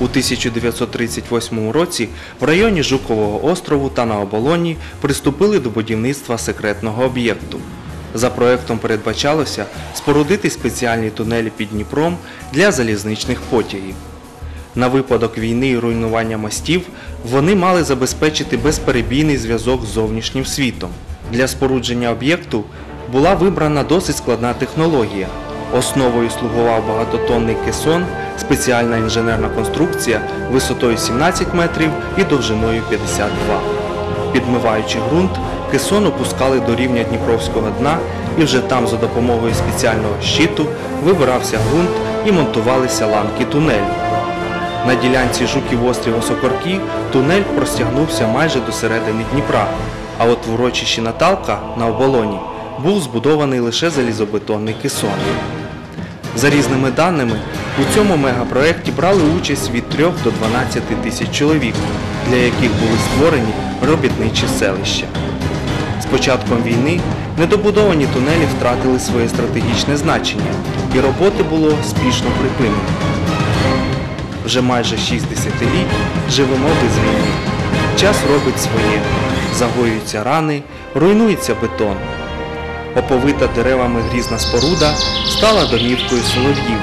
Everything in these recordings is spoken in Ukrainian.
У 1938 році в районі Жукового острову та на оболоні приступили до будівництва секретного об'єкту. За проектом передбачалося спорудити спеціальні тунелі під Дніпром для залізничних потягів. На випадок війни і руйнування мостів вони мали забезпечити безперебійний зв'язок з зовнішнім світом. Для спорудження об'єкту була вибрана досить складна технологія. Основою слугував багатотонний кесон, спеціальна інженерна конструкція висотою 17 метрів і довжиною 52. Підмиваючи ґрунт, кесон опускали до рівня Дніпровського дна і вже там за допомогою спеціального щиту вибирався ґрунт і монтувалися ланки тунелю. На ділянці Жуків острів Осокорки тунель простягнувся майже до середини Дніпра, а от в урочищі Наталка на оболоні був збудований лише залізобетонний кесон. За різними даними, у цьому мегапроекті брали участь від 3 до 12 тисяч чоловік, для яких були створені робітничі селища. З початком війни недобудовані тунелі втратили своє стратегічне значення, і роботи було спішно припинено. Вже майже 6 десятиліть живемо без війни. Час робить своє. Загоюються рани, руйнується бетон. Оповита деревами грізна споруда стала домівкою солов'їв,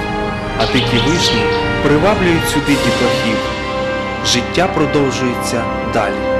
а дикі вишні приваблюють сюди дітлахів. Життя продовжується далі.